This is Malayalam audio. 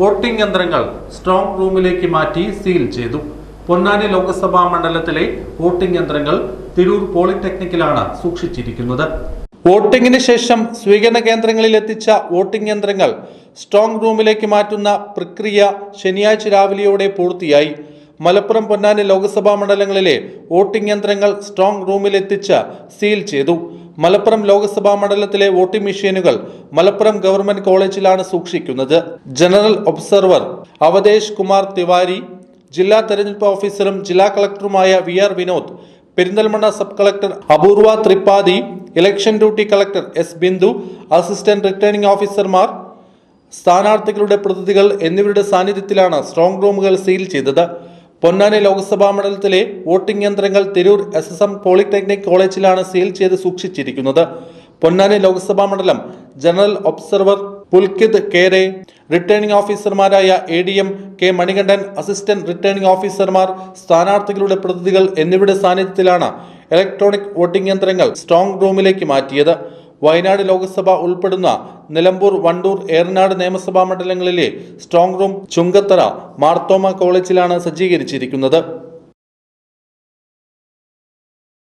വോട്ടിംഗ് യന്ത്രങ്ങൾ സ്ട്രോങ് റൂമിലേക്ക് മാറ്റി സീൽ ചെയ്തു. പൊന്നാനി ലോക്സഭാ മണ്ഡലത്തിലെ വോട്ടിംഗ് യന്ത്രങ്ങൾ തിരൂർ പോളിടെക്നിക്കിലാണ് സൂക്ഷിച്ചിരിക്കുന്നത്. വോട്ടിംഗിന് ശേഷം സ്വീകരണ കേന്ദ്രങ്ങളിൽ എത്തിച്ച വോട്ടിംഗ് യന്ത്രങ്ങൾ സ്ട്രോങ് റൂമിലേക്ക് മാറ്റുന്ന പ്രക്രിയ ശനിയാഴ്ച രാവിലെയോടെ പൂർത്തിയായി. മലപ്പുറം പൊന്നാനി ലോക്സഭാ മണ്ഡലങ്ങളിലെ വോട്ടിംഗ് യന്ത്രങ്ങൾ സ്ട്രോങ് റൂമിലെത്തിച്ച് സീൽ ചെയ്തു. മലപ്പുറം ലോക്സഭാ മണ്ഡലത്തിലെ വോട്ടിംഗ് മെഷീനുകൾ മലപ്പുറം ഗവൺമെന്റ് കോളേജിലാണ് സൂക്ഷിക്കുന്നത്. ജനറൽ ഒബ്സർവർ അവതേഷ് കുമാർ തിവാരി ജില്ലാ തെരഞ്ഞെടുപ്പ് ഓഫീസറും ജില്ലാ കളക്ടറുമായ V R Vinod Perinthalmanna sub collector Apoorva Tripathi election duty collector S Bindu assistant returning ഓഫീസർമാർ സ്ഥാനാർത്ഥികളുടെ പ്രതിനിധികൾ എന്നിവരുടെ സാന്നിധ്യത്തിലാണ് സ്ട്രോങ് റൂമുകൾ സീൽ ചെയ്തത്. പൊന്നാനി ലോക്സഭാ മണ്ഡലത്തിലെ വോട്ടിംഗ് യന്ത്രങ്ങൾ Tirur S S M polytechnic കോളേജിലാണ് സീൽ ചെയ്ത് സൂക്ഷിച്ചിരിക്കുന്നത്. പൊന്നാനി ലോക്സഭാ മണ്ഡലം general observer Pulkit Kere returning ഓഫീസർമാരായ A D M K Manikandan assistant returning ഓഫീസർമാർ സ്ഥാനാർത്ഥികളുടെ പ്രതിനിധികൾ എന്നിവരുടെ സാന്നിധ്യത്തിലാണ് ഇലക്ട്രോണിക് വോട്ടിംഗ് യന്ത്രങ്ങൾ സ്ട്രോങ് റൂമിലേക്ക് മാറ്റിയത്. വയനാട് ലോക്സഭ ഉൾപ്പെടുന്ന നിലമ്പൂർ വണ്ടൂർ ഏറനാട് നിയമസഭാ മണ്ഡലങ്ങളിലെ സ്ട്രോങ് റൂം ചുങ്കത്തറ മാർത്തോമ കോളേജിലാണ് സജ്ജീകരിച്ചിരിക്കുന്നത്.